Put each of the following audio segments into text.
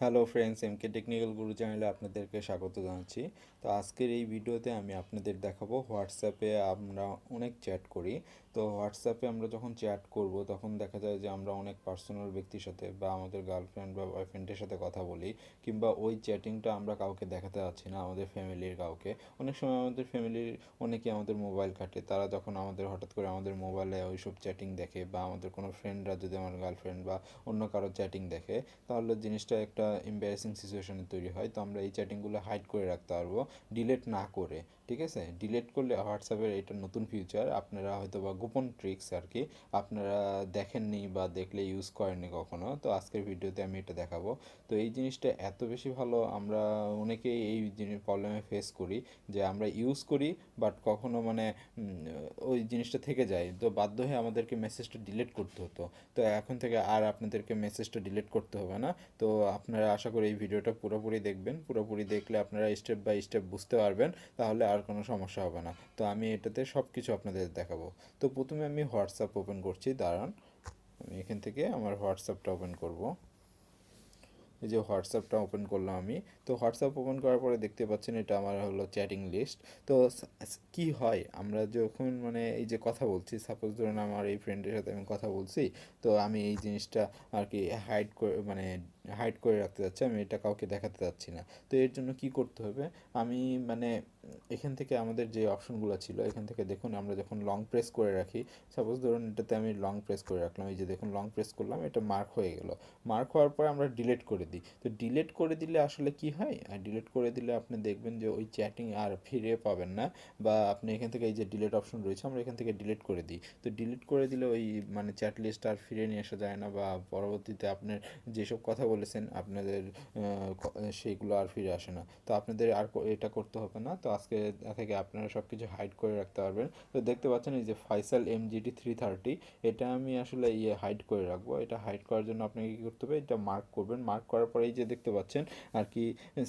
Hello friends এমকে technical Guru চ্যানেলে আপনাদেরকে স্বাগত জানাচ্ছি। তো আজকের এই ভিডিওতে আমি আপনাদের দেখাবো হোয়াটসঅ্যাপে আমরা অনেক চ্যাট করি। তো হোয়াটসঅ্যাপে আমরা যখন চ্যাট করব, তখন দেখা যায় যে আমরা অনেক পার্সোনাল ব্যক্তির সাথে বা আমাদের গার্লফ্রেন্ড বা বয়ফ্রেন্ডের সাথে কথা বলি কিংবা ওই চ্যাটিংটা আমরা কাউকে দেখাতে পারছি না, আমাদের ফ্যামিলির কাউকে। অনেক সময় আমাদের ফ্যামিলির অনেকে আমাদের মোবাইল ঘাটে। তারা যখন আমাদের, হঠাৎ করে আমাদের মোবাইলে ওইসব চ্যাটিং দেখে বা আমাদের কোনো ফ্রেন্ডরা যদি আমার গার্লফ্রেন্ড বা অন্য কারও চ্যাটিং দেখে, তাহলে জিনিসটা একটা এম্বারেসিং সিচুয়েশনে তৈরি হয়, তো আমরা এই চ্যাটিংগুলো হাইড করে রাখতে পারব। ডিলেট না করে, ঠিক আছে? ডিলেট করলে হোয়াটসঅ্যাপের এটা নতুন ফিউচার আপনারা হয়তো বা গোপন ট্রিক্স আর কি আপনারা দেখেননি বা দেখলে ইউজ করেননি কখনো, তো আজকের ভিডিওতে আমি এটা দেখাবো। তো এই জিনিসটা এত বেশি ভালো, আমরা অনেকেই এই জিনিস প্রবলেমে ফেস করি যে আমরা ইউজ করি বাট কখনো মানে ওই জিনিসটা থেকে যায়। তো বাধ্য হয়ে আমাদেরকে মেসেজটা ডিলেট করতে হতো। তো এখন থেকে আর আপনাদেরকে মেসেজটা ডিলেট করতে হবে না। তো আপনারা আশা করি এই ভিডিওটা পুরোপুরি দেখবেন। পুরোপুরি দেখলে আপনারা স্টেপ বাই স্টেপ বুঝতে পারবেন, তাহলে আর কোনো সমস্যা হবে না। তো আমি এটাতে সব কিছু আপনাদের দেখাবো। তো প্রথমে আমি হোয়াটসঅ্যাপ ওপেন করছি, দাঁড়ান। আমি এখান থেকে আমার হোয়াটসঅ্যাপটা ওপেন করব। এই যে হোয়াটসঅ্যাপটা ওপেন করলাম আমি। তো হোয়াটসঅ্যাপ ওপেন করার পরে দেখতে পাচ্ছেন এটা আমার হলো চ্যাটিং লিস্ট তো কি হয়? আমরা যখন মানে এই যে কথা বলছি সাপোজ ধরুন আমার এই ফ্রেন্ডের সাথে আমি কথা বলছি, তো আমি এই জিনিসটা আর কি হাইড করে মানে হাইড করে রাখতে যাচ্ছি, আমি এটা কাউকে দেখাতে যাচ্ছি না। তো এর জন্য কি করতে হবে? আমি মানে এখান থেকে আমাদের যে অপশনগুলো ছিল, এখান থেকে দেখুন, আমরা যখন লং প্রেস করে রাখি সাপোজ ধরুন এটাতে আমি লং প্রেস করে রাখলাম, এই যে দেখুন লং প্রেস করলাম, এটা মার্ক হয়ে গেল। মার্ক হওয়ার পরে আমরা ডিলিট করে দিই। তো ডিলেট করে দিলে আসলে কি হয়? আর ডিলিট করে দিলে আপনি দেখবেন যে ওই চ্যাটিং আর ফিরে পাবেন না, বা আপনি এখান থেকে এই যে ডিলেট অপশন রয়েছে, আমরা এখান থেকে ডিলিট করে দিই। তো ডিলিট করে দিলে ওই মানে চ্যাট লিস্ট আর ফিরে নিয়ে আসা যায় না, বা পরবর্তীতে আপনার যেসব কথা বলেছেন, আপনাদের সেইগুলো আর ফিরে আসে না। তো আপনাদের আর এটা করতে হবে না। তো আজকে থেকে আপনারা সব কিছু হাইড করে রাখতে পারবেন। তো দেখতে পাচ্ছেন এই যে Faisal M GT three thirty এটা আমি আসলে ইয়ে হাইড করে রাখব। এটা হাইড করার জন্য আপনাকে কী করতে হবে? এটা মার্ক করবেন। মার্ক করার পরে এই যে দেখতে পাচ্ছেন, আর কি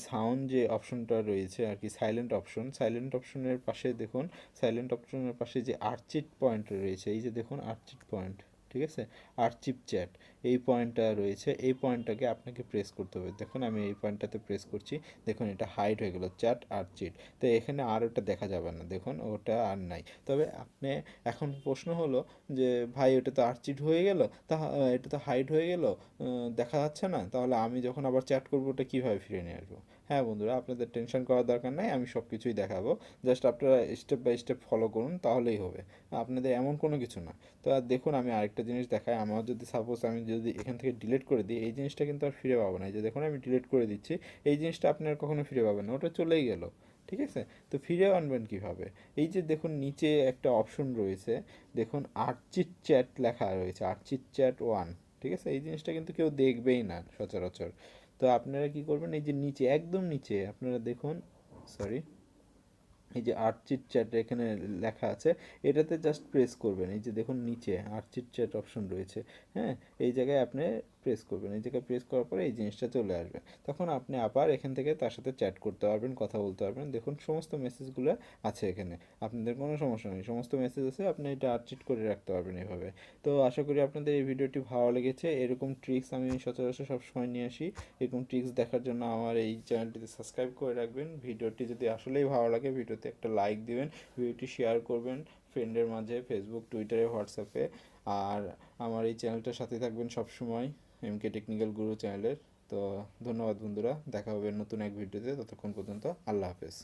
সাউন্ড যে অপশনটা রয়েছে, আর কি সাইলেন্ট অপশন সাইলেন্ট অপশনের পাশে দেখুন সাইলেন্ট অপশনের পাশে যে আর্চিট পয়েন্ট রয়েছে, এই যে দেখুন আর্চিট পয়েন্ট ঠিক আছে? আর্চিপ চ্যাট এই পয়েন্টটা রয়েছে, এই পয়েন্টটাকে আপনাকে প্রেস করতে হবে। দেখুন, আমি এই পয়েন্টটাতে প্রেস করছি। দেখুন, এটা হাইড হয়ে গেল চ্যাট আর চিট তো এখানে আর ওটা দেখা যাবে না। দেখুন, ওটা আর নাই। তবে আপনি, এখন প্রশ্ন হলো যে, ভাই, ওটা তো আর্চিট হয়ে গেল? তা এটা তো হাইড হয়ে গেল? দেখা যাচ্ছে না? তাহলে আমি যখন আবার চ্যাট করব, ওটা কীভাবে ফিরে নিয়ে আসব? হ্যাঁ বন্ধুরা, আপনাদের টেনশন করার দরকার নাই, আমি সব কিছুই দেখাবো। জাস্ট আপনারা স্টেপ বাই স্টেপ ফলো করুন, তাহলেই হবে। আপনাদের এমন কোনো কিছু না। তো আর দেখুন, আমি আরেকটা জিনিস দেখাই। আমার যদি সাপোজ আমি যদি এখান থেকে ডিলিট করে দিই, এই জিনিসটা কিন্তু আর ফিরে পাবো না। এই যে দেখুন, আমি ডিলিট করে দিচ্ছি। এই জিনিসটা আপনি আর কখনো ফিরে পাবেন না। ওটা চলেই গেল। ঠিক আছে? তো ফিরে আনবেন কীভাবে? এই যে দেখুন, নিচে একটা অপশন রয়েছে। দেখুন আর্চিট চ্যাট লেখা রয়েছে। আর্চিট চ্যাট ওয়ান ঠিক আছে? এই জিনিসটা কিন্তু কেউ দেখবেই না সচরাচর। তো আপনারা কি করবেন, এই যে নিচে, একদম নিচে, আপনারা দেখুন সরি এই যে আর্চিট চ্যাট এখানে লেখা আছে, এটাতে জাস্ট প্রেস করবেন, এই যে দেখুন নিচে আর্চিট চ্যাট অপশন রয়েছে হ্যাঁ এই জায়গায় আপনি প্রেস করবেন। এই জায়গায় প্রেস করার পরে এই জিনিসটা চলে আসবে। তখন আপনি আবার এখান থেকে তার সাথে চ্যাট করতে পারবেন, কথা বলতে পারবেন। দেখুন, সমস্ত মেসেজগুলো আছে এখানে। আপনাদের কোনো সমস্যা নেই। সমস্ত মেসেজ আছে, আপনি এটা আর্চিট করে রাখতে পারবেন এভাবে। তো আশা করি আপনাদের এই ভিডিওটি ভালো লেগেছে। এরকম ট্রিক্স আমি সচরাচর সবসময় নিয়ে আসি। এরকম ট্রিক্স দেখার জন্য আমার এই চ্যানেলটিতে সাবস্ক্রাইব করে রাখবেন। ভিডিওটি যদি আসলেই ভালো লাগে, ভিডিওতে একটা লাইক দিবেন। ভিডিওটি শেয়ার করবেন ফ্রেন্ডের মাঝে ফেসবুক টুইটারে হোয়াটসঅ্যাপে আর আমার এই চ্যানেলটার সাথে থাকবেন সবসময়। এমকে টেকনিক্যাল গুরু চ্যানেলের তো ধন্যবাদ বন্ধুরা, দেখা হবে নতুন এক ভিডিওতে ততক্ষণ পর্যন্ত আল্লাহ হাফেজ।